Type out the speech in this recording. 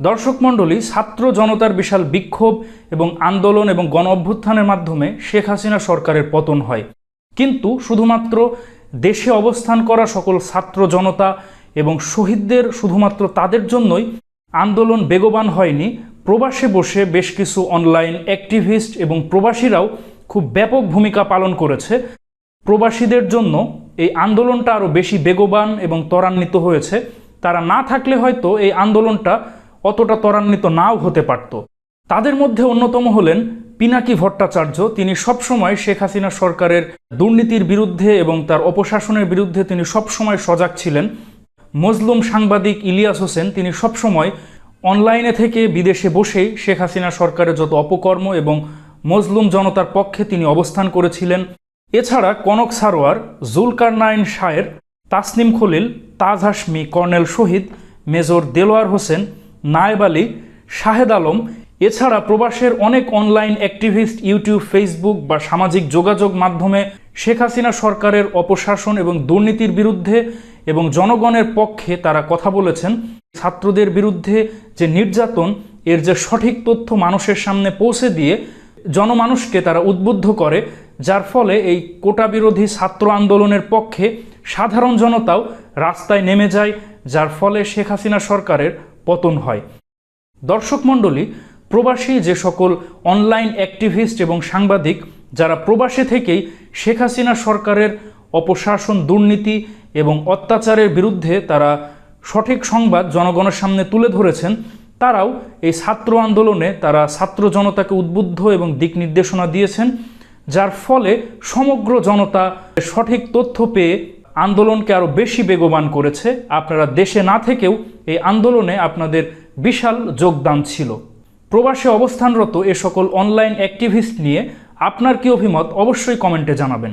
দর্শক মণ্ডলী, ছাত্র জনতার বিশাল বিক্ষোভ এবং আন্দোলন এবং গণ অভ্যুত্থানের মাধ্যমে শেখ হাসিনা সরকারের পতন হয়। কিন্তু শুধুমাত্র দেশে অবস্থান করা সকল ছাত্র জনতা এবং শহীদদের শুধুমাত্র তাদের জন্যই আন্দোলন বেগবান হয়নি। প্রবাসে বসে বেশ কিছু অনলাইন অ্যাক্টিভিস্ট এবং প্রবাসীরাও খুব ব্যাপক ভূমিকা পালন করেছে। প্রবাসীদের জন্য এই আন্দোলনটা আরও বেশি বেগবান এবং ত্বরান্বিত হয়েছে। তারা না থাকলে হয়তো এই আন্দোলনটা অতটা ত্বরান্বিত নাও হতে পারত। তাদের মধ্যে অন্যতম হলেন পিনাকি ভট্টাচার্য। তিনি সবসময় শেখ হাসিনা সরকারের দুর্নীতির বিরুদ্ধে এবং তার অপশাসনের বিরুদ্ধে তিনি সবসময় সজাগ ছিলেন। মজলুম সাংবাদিক ইলিয়াস হোসেন, তিনি সবসময় অনলাইনে থেকে বিদেশে বসেই শেখ হাসিনা সরকারের যত অপকর্ম এবং মজলুম জনতার পক্ষে তিনি অবস্থান করেছিলেন। এছাড়া Kanak Sarwar Zulkarnain Shayer, Tasnim Khalil, Taj Hashmi colonel Shahid, major Delwar Hossain নায়েব আলী, শাহেদ আলম, এছাড়া প্রবাসের অনেক অনলাইন অ্যাক্টিভিস্ট ইউটিউব, ফেসবুক বা সামাজিক যোগাযোগ মাধ্যমে শেখ হাসিনা সরকারের অপশাসন এবং দুর্নীতির বিরুদ্ধে এবং জনগণের পক্ষে তারা কথা বলেছেন। ছাত্রদের বিরুদ্ধে যে নির্যাতন, এর যে সঠিক তথ্য মানুষের সামনে পৌঁছে দিয়ে জনমানুষকে তারা উদ্বুদ্ধ করে, যার ফলে এই কোটা বিরোধী ছাত্র আন্দোলনের পক্ষে সাধারণ জনতাও রাস্তায় নেমে যায়, যার ফলে শেখ হাসিনা সরকারের পতন হয়। দর্শক মণ্ডলী, প্রবাসী যে সকল অনলাইন অ্যাক্টিভিস্ট এবং সাংবাদিক, যারা প্রবাসী থেকেই শেখ হাসিনা সরকারের অপশাসন, দুর্নীতি এবং অত্যাচারের বিরুদ্ধে তারা সঠিক সংবাদ জনগণের সামনে তুলে ধরেছেন, তারাও এই ছাত্র আন্দোলনে তারা ছাত্র জনতাকে উদ্বুদ্ধ এবং দিক নির্দেশনা দিয়েছেন, যার ফলে সমগ্র জনতা সঠিক তথ্য পেয়ে আন্দোলনকে আরও বেশি বেগবান করেছে। আপনারা দেশে না থেকেও এই আন্দোলনে আপনাদের বিশাল যোগদান ছিল। প্রবাসে অবস্থানরত এ সকল অনলাইন অ্যাক্টিভিস্ট নিয়ে আপনার কি অভিমত? অবশ্যই কমেন্টে জানাবেন।